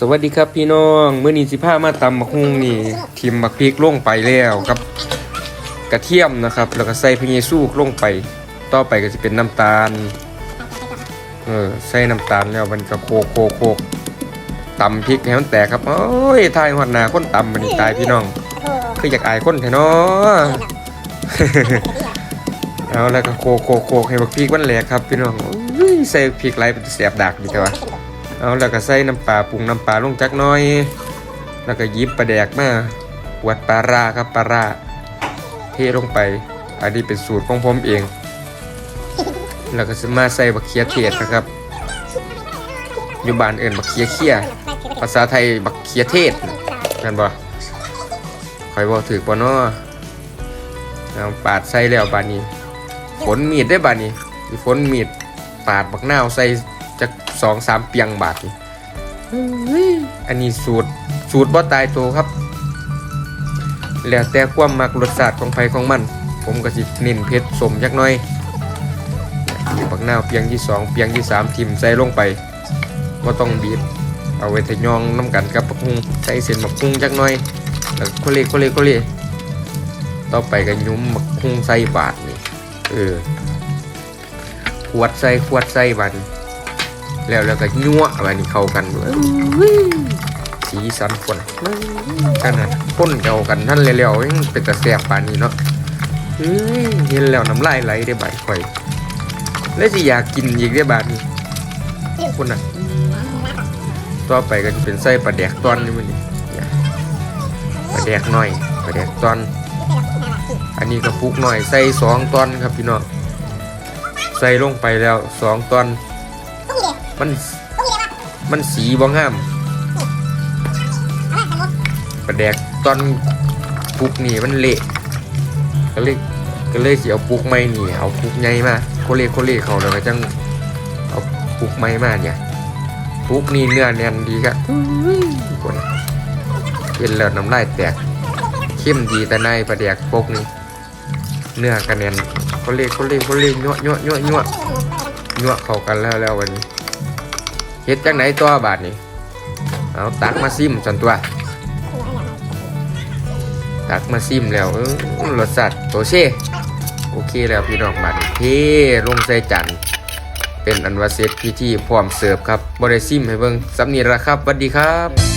สวัสดีครับพี่น้องเมื่อนี้สิพามาตำมะฮุ่งนี่ทิมบักพริกลงไปแล้วกับกระเทียมนะครับ แล้วก็ใส่พะเยซูลงไป ต่อไปก็จะเป็นน้ำตาลเออใส่น้ำตาลแล้วมันก็โคกโคกโคกตำพริกให้มันแตกครับโอ้ยทายหอดหน้าคนตำมันนี่ตายพี่น้องคืออยากอายคนแท้เนาะเอาแล้วก็โคกโคกโคกให้บักพริกมันแหลกครับพี่น้องใส่พริกไรเป็นแสบดักดีแต่ว่า เอาแล้วก็ใส่น้ำปลาปรุงน้ำปลาลงจักหน้อย แล้วก็ยิบปลาแดกมาปวดปลาร่าครับปลาร่าเทลงไป อันนี้เป็นสูตรของผมเอง แล้วก็จะมาใส่บักเขียเทศนะครับอยู่บ้านเอิ้นบักเขียเขียภาษาไทยบักเขียเทศนั่นบ่คอยบอกถือบ่เนาะเอาปาดใส่แล้วบานนี้ฝนมีดได้บานนี้ฝนมีดปาดบักหน้าวใส่ จักสองสามเปียงบาทนี่อันนี้สูตรสูตรบ่ตายตัวครับ แล้วแต่ความมักรสชาติของไผของมัน ผมก็สิเน้นเผ็ดสมจักหน่อยนี่บักนาวเปียงที่สองเปียงที่สามทิมใส่ลงไปว่าต้องบีบเอาไว้ทะยองน้ำกันกับบักฮุงใส่เส้นบักฮุงจักหน่อยแล้วก็โคเลโคเลโคเลต่อไปก็ยุ้มบักฮุงใส่บาทนี่เออขวดใส่ขวดใส่บาทนี่ แล้วแล้วก็ยั่วบาทนี่เข้ากันด้วยสีสันคนขนาดคนเดียวกันท่านเร็วๆยังเป็นตะแสบปานนี้เนาะเห็นแล้วน้ำลายไหลได้บาดข่อย แล้วสิอยากกินอีกได้บาดนี้คนน่ะต่อไปก็จะเป็นไส้ปลาแดกตอนนี่มันปลาแดกหน่อยปลาแดกตอน อันนี้กระปุกหน่อยใส่สองตอนครับพี่น้องใส่ลงไปแล้วสองตอน มันมันสีบ่งามปลาแดกตอนปุกนี่มันเละก็เลยก็เลยเสียเอาปุกไม้นี่เอาปุกใหญ่มาโคเล่โคเล่เขาแล้วก็จังเอาปุกไม้มาเนี่ยปุกนี่เนื้อแน่นดีครับคนเห็นแล้วน้ำลายแตกเข้มดีแต่ในปลาแดกปกนี่เนื้อกระแนนเขาเรียกเขาเรียกเขาเรียกยั่วยั่วยั่วยั่วยั่วเข้ากันแล้วแล้ววันนี้ เฮ็ดจังไหนตัวบาทนี่เอาตักมาซิมสันตัว ตักมาซิมแล้วเออรสชาติโตเช่โอเคแล้วพี่น้องบาทนี้เทลงใส่จานเป็นอันว่าเซตพิธีพร้อมเสิร์ฟครับบริซิมให้เบิ่งสำนีละครับสวัสดีครับ